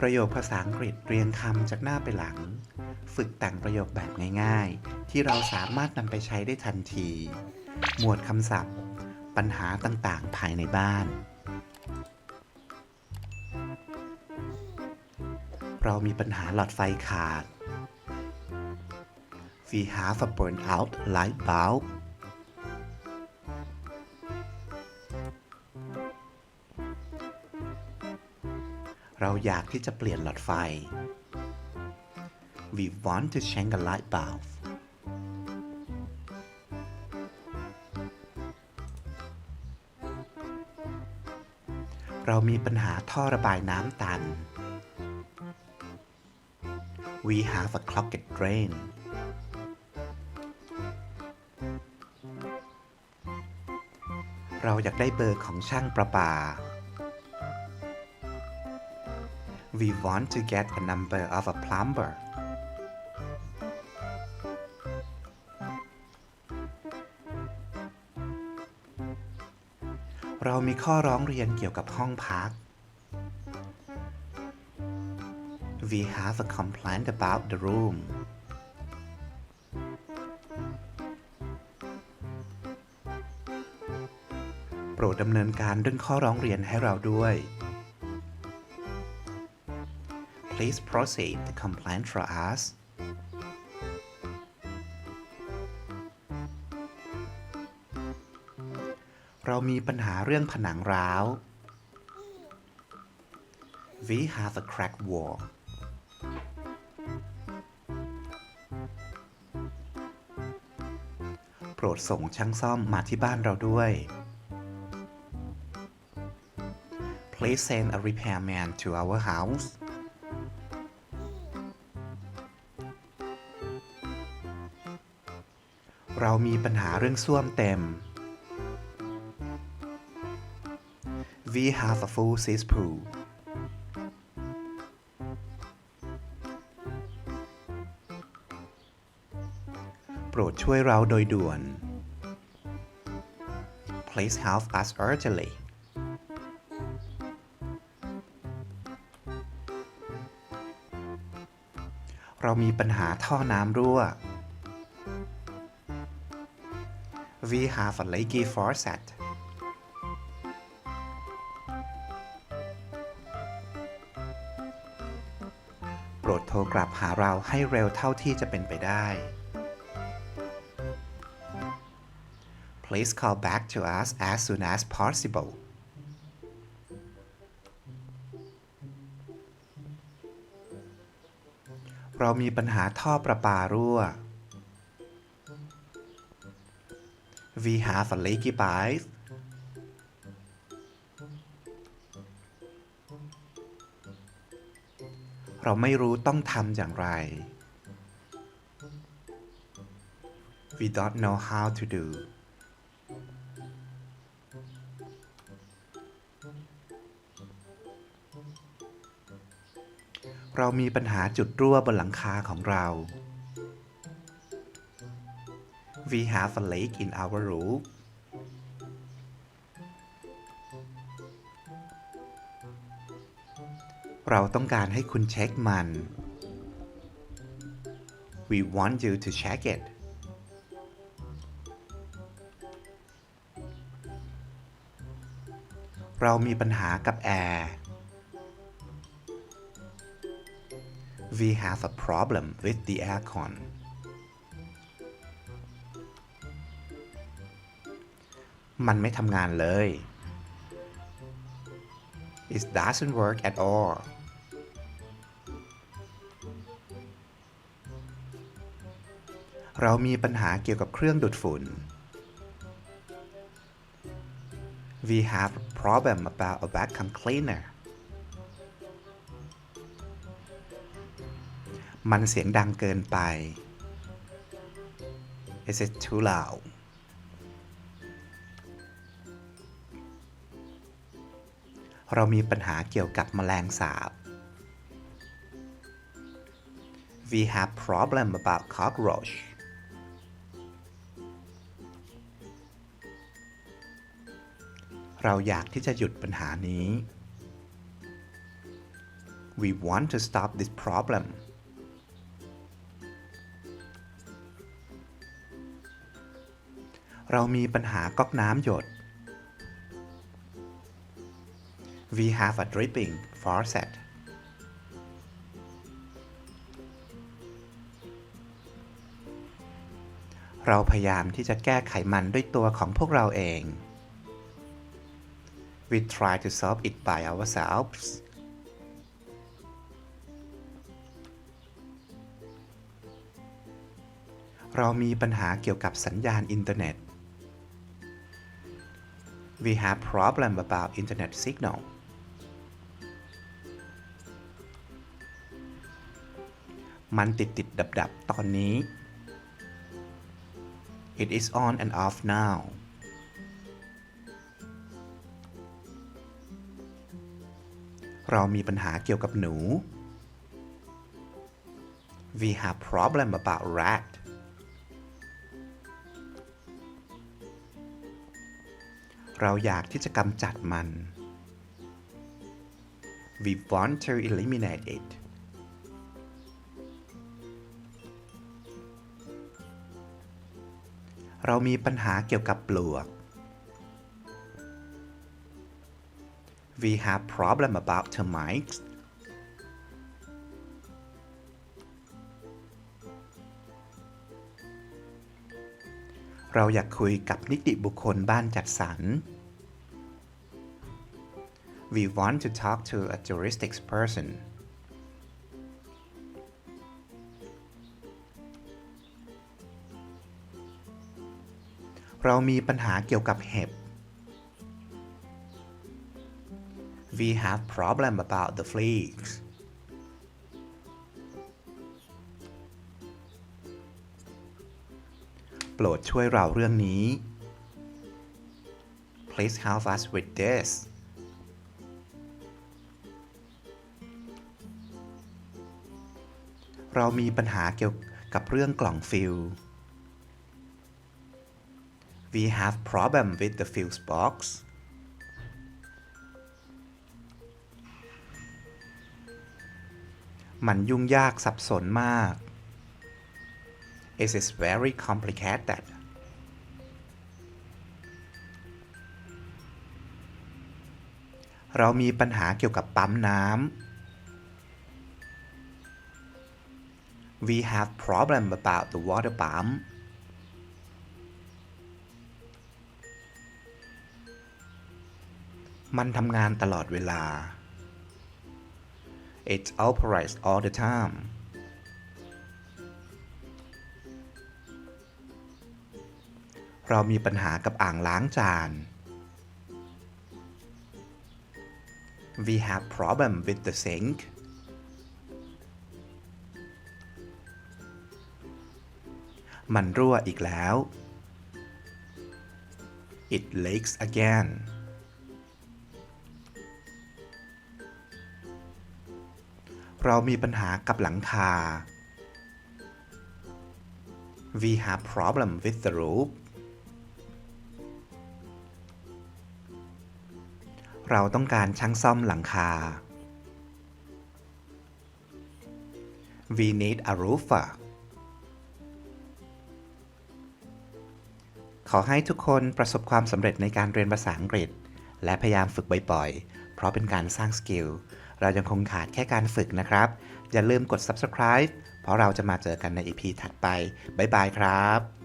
ประโยคภาษาอังกฤษเรียงคำจากหน้าไปหลัง ฝึกแต่งประโยคแบบง่ายๆ ที่เราสามารถนำไปใช้ได้ทันที หมวดคำศัพท์ ปัญหาต่างๆ ภายในบ้าน เรามีปัญหาหลอดไฟขาด We have a burnt out light bulb เราอยากที่จะเปลี่ยนหลอดไฟ We want to change a light bulb เรามีปัญหาท่อระบายน้ำตัน We have a clogged drain เราอยากได้เบอร์ของช่างประปา We want to get a number of a plumber เรามีข้อร้องเรียนเกี่ยวกับห้องพัก We have a complaint about the room โปรดดำเนินการเรื่องข้อร้องเรียนให้เราด้วย Please proceed the complaint for us เรามีปัญหาเรื่องผนังร้าว We have a cracked wall โปรดส่งช่างซ่อมมาที่บ้านเราด้วย Please send a repairman to our house เรามีปัญหาเรื่องส้วมเต็ม We have a full cesspool โปรดช่วยเราโดยด่วน Please help us urgently เรามีปัญหาท่อน้ำรั่ว We have a leaky faucet โปรดโทรกลับหาเราให้เร็วเท่าที่จะเป็นไปได้ Please call back to us as soon as possible เรามีปัญหาท่อประปารั่ว We have a leaky pipe เราไม่รู้ต้องทำอย่างไร We don't know how to do เรามีปัญหาจุดรั่วบนหลังคาของเรา We have a leak in our roof เราต้องการให้คุณเช็คมัน We want you to check it เรามีปัญหากับแอร์ We have a problem with the aircon มันไม่ทำงานเลย It doesn't work at all เรามีปัญหาเกี่ยวกับเครื่องดูดฝุ่น We have a problem about a vacuum cleaner มันเสียงดังเกินไป Is it too loud เรามีปัญหาเกี่ยวกับแมลงสาบ We have problem about cockroach เราอยากที่จะหยุดปัญหานี้ We want to stop this problem. เรามีปัญหาก๊อกน้ำหยด We have a dripping faucet. เราพยายามที่จะแก้ไขมันด้วยตัวของพวกเราเอง We try to solve it by ourselves. เรามีปัญหาเกี่ยวกับสัญญาณอินเทอร์เน็ต We have problem about internet signal. มันติดติดดับดับตอนนี้ It is on and off now. เรามีปัญหาเกี่ยวกับหนู We have problem about rat. เราอยากที่จะกำจัดมัน We want to eliminate it. เรามีปัญหาเกี่ยวกับปลวก We have problem about termites. เราอยากคุยกับนิติบุคคลบ้านจัดสรร We want to talk to a juristics person. เรามีปัญหาเกี่ยวกับเห็บ We have problem about the fleas. โปรดช่วยเราเรื่องนี้ Please help us with this. เรามีปัญหาเกี่ยวกับเรื่องกล่องฟิล We have problem with the fuse box. มันยุ่งยากสับสนมาก It is very complicated. เรามีปัญหาเกี่ยวกับปั๊มน้ำ We have problem about the water pump. มันทำงานตลอดเวลา It operates all the time. เรามีปัญหากับอ่างล้างจาน We have problem with the sink. มันรั่วอีกแล้ว It leaks again. เรามีปัญหากับหลังคา We have problem with the roof. เราต้องการช่างซ่อมหลังคา We need a roofer. ขอให้ทุกคนประสบความสำเร็จในการเรียนภาษาอังกฤษ และพยายามฝึกบ่อยๆ เพราะเป็นการสร้างสกิล เรายังคงขาดแค่การฝึกนะครับ อย่าลืมกด subscribe เพราะเราจะมาเจอกันใน EP ถัดไป บ๊ายบายครับ